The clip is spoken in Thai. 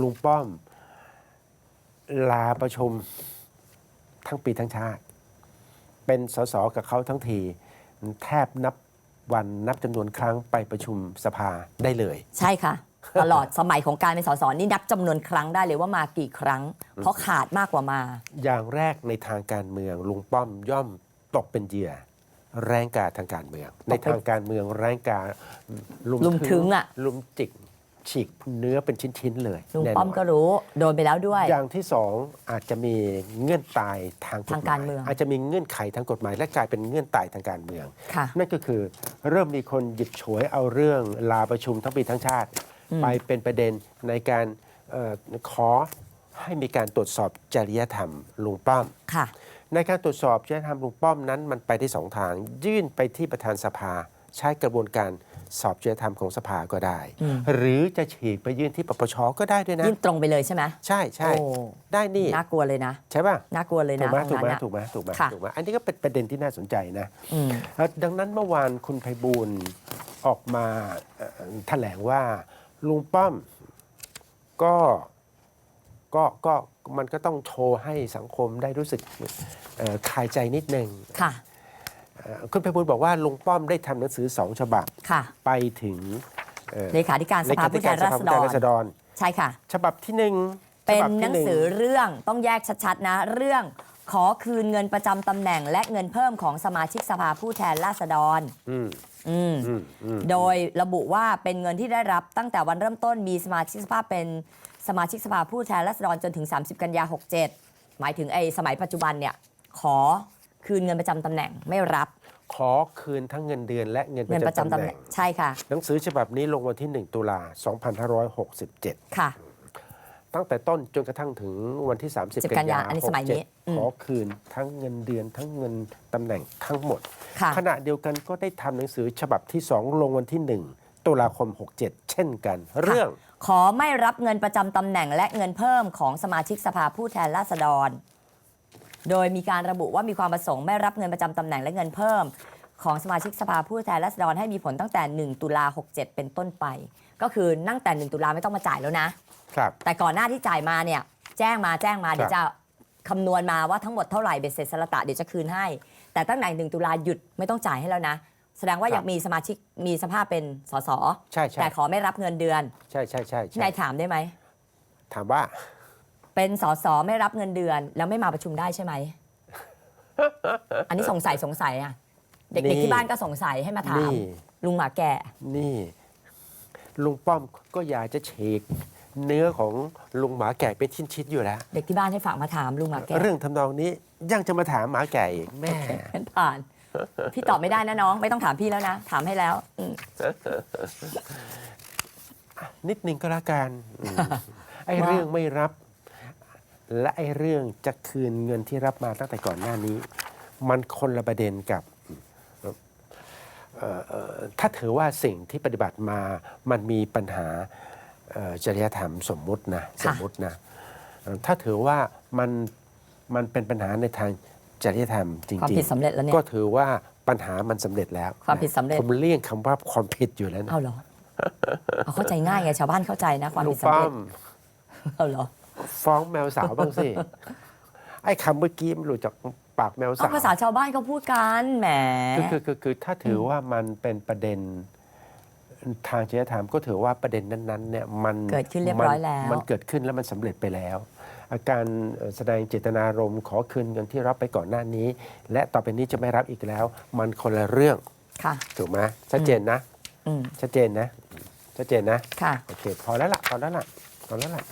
ลุงป้อม ลาประชุมทั้งปีทั้งชาติ เป็นสสกับเขาทั้งที แทบนับวันนับจำนวนครั้งไปประชุมสภาได้เลย ใช่ค่ะ ตลอดสมัยของการเป็นสสนี่นับจำนวนครั้งได้เลยว่ามากี่ครั้ง เพราะขาดมากกว่ามา อย่างแรกในทางการเมืองลุงป้อมย่อมตกเป็นเหยื่อแรงกาทางการเมือง ในทางการเมืองแรงกาลุมถึงอะ ลุมจิก ฉีกเนื้อเป็นชิ้น ๆ เลยลุงแน่นนป้อมก็รู้ โดนไปแล้วด้วย อย่างที่สองอาจจะมีเงื่อนตายทางกฎทางหกามารยเมือง อาจจะมีเงื่อนไขทางกฎหมาย และกลายเป็นเงื่อนตายทางการเมือง ค่ะ นั่นก็คือเริ่มมีคนหยิบฉวยเอาเรื่องลาประชุมทั้งปีทั้งชาติ อืม ไปเป็นประเด็นในการเออขอให้มีการตรวจสอบจริยธรรมลุงป้อม ค่ะ ในการตรวจสอบจริยธรรมลุงป้อมนั้นมันไปได้สองทาง ยื่นไปที่ประธานสภา ใช้กระบวนการสอบจริยธรรมของสภาก็ได้อืมหรือจะฉีกไปยื่นที่ปปชก็ได้ด้วยนะยื่นตรงไปเลยใช่ไหมใช่ใช่โอ้ได้นี่น่ากลัวเลยนะ ใช่ป่ะน่ากลัวเลยถูนะกไหมตรถูงกนั้นไหมน่ะถูกไหมถูกไหมค่ะถูกไหมอันนี้ก็เป็นประเด็นที่น่าสนใจนะอืมแล้วดังนั้นเมื่อวานคุณไพบูลย์ออกมาเอ่อแถลงว่าลุงป้อมก็ก็ก็มันก็ต้องโชว์ให้สังคมได้รู้สึกเอ่อคลายใจนิดนึง ค่ะเอ่อคุณไพบูลย์บอกว่าลุงป้อมได้ทำหนังสือสองฉบับค่ะไปถึงเอ่อเลขาธิการสภาผู้แทนราษผู้ฎแทนรราษฎร ใช่ค่ะ ฉบับที่หนึ่งเป็นฉบับหนัที่งนึ่สือเรื่องต้องแยกชัดๆนะ เรื่องขอคืนเงินประจำตำแหน่ง และเงินเพิ่มของสมาชิกสภาผู้แทนราษฎร อืมอืม อืมอืม โดยระบุว่าเป็นเงินที่ได้รับตั้งแต่วันเริ่มต้นมีสมาชิกสภาเป็นสมาชิกสภาผู้แทนราษฎรจนถึง 30 กันยา 67 หมายถึงไอ้สมัยปัจจุบันเนี่ย ขอ คืนเงินประจำตำแหน่งไม่รับขอคืนทั้งเงินเดือนและเงินปเงินประระจำจำตำตำแหแหน่น่ง งใช่ค่ะหนังสือฉบับนี้ลงวันที่ 1 ตุลา 2567 ค่ะ ตั้งแต่ต้นจนกระทั่งถึงวันที่ 30 10กันยาอันนี้สมัยนี้อื67ม ขอคืนทั้งเงินเดือนทั้งเงินตำแหน่งทั้งหมด ค่ะ ขณะเดียวกันก็ได้ทำหนังสือฉบับที่ 2 ลงวันที่ 1 ตุลาคม 67 เช่นกัน เรื่องขอไม่รับเงินประจำตำแหน่งและเงินเพิ่มของสมาชิกสภาผู้แทนราษฎร โดยมีการระบุว่ามีความประสงค์ไม่รับเงินประจำตำแหน่งและเงินเพิ่ม ของสมาชิกสภาผู้แทนราษฎรให้มีผลตั้งแต่ 1 ตุลา67 เป็นต้นไป ก็คือตั้งแต่ 1 ตุลาไม่ต้องมาจ่ายแล้วนะ ครับ แต่ก่อนหน้าที่จ่ายมาเนี่ยแจ้งมาแจ้งมาเดี๋ยวจะคำนวณมาว่าทั้งหมดเท่าไหร่เบ็ดเสร็จสละตะเดี๋ยวจะคืนให้ แต่ตั้งแต่1ตุลาหยุดไม่ต้องจ่ายให้แล้วนะ แสดงว่าครับยังมีสมาชิกมีสภาพเป็นสสใช่ใช่แต่ขอไม่รับเงินเดือน ใช่ใช่ใช่ที่ใช่นายถามได้ไหม ถามว่า เป็นสสไม่รับเงินเดือน แล้วไม่มาประชุมได้ใช่ไหม อันนี้สงสัยสงสัยอะ เด็กนี่ๆที่บ้านก็สงสัยให้มาถาม นี่ ลุงหมาแก่ นี่ ลุงป้อมก็อยากจะฉีกเนื้อของลุงหมาแก่เป็นชิ้นๆอยู่แล้ว เด็กที่บ้านให้ฝากมาถามลุงหมาแก่เรื่องทำนองนี้ยังจะมาถามหมาแก่อีกแม่เป็นผ่าน พี่ตอบไม่ได้นะน้อง ไม่ต้องถามพี่แล้วนะ ถามให้แล้วอืม นิดนึงก็แล้วกันอืมไอ้เรื่องไม่รับ และไอ้เรื่องจะคืนเงินที่รับมาตั้งแต่ก่อนหน้านี้ มันคนละประเด็นกับเอ่อเอ่อถ้าถือว่าสิ่งที่ปฏิบัติมามันมีปัญหาเอ่อจริยธรรมสมมุตินะสมมุตินะเอ่อถ้าถือว่ามันมันเป็นปัญหาในทางจริยธรรมจริงๆความผิดสำเร็จแล้วเนี่ยก็ถือว่าปัญหามันสำเร็จแล้วความผิดสำเร็จผมเลี่ยงคำว่าความผิดอยู่แล้วนะเอาเหรอเอาเข้าใจง่ายไงชาวบ้านเข้าใจนะความลุผิงดสำป้อเร็จมเอาเหรอ ฟ้องแมวสาวบ้างสิ ไอ้คำเมื่อกี้มันหลุดจากปากแมวเอาสาวภาษาชาวบ้านเขาพูดกันแหมคือคือคือคือถ้าถือว่ามันเป็นประเด็นทางจริยธรรมก็ถือว่าประเด็นนั้นๆเนี่ยมันเกิดขึ้นเรียบร้อยแล้ว มันมันเกิดขึ้นแล้วมันสำเร็จไปแล้ว อาการเอ่อแสดงเจตนารมณ์ขอคืนเงินที่รับไปก่อนหน้านี้ และต่อไปนี้จะไม่รับอีกแล้ว มันคนละเรื่องค่ะถูกไหมชัดเจนนะอืมชัดเจนนะชัดเจนนะค่ะโอเคพอแล้วล่ะพอแล้วล่ะพอแล้วล่ะ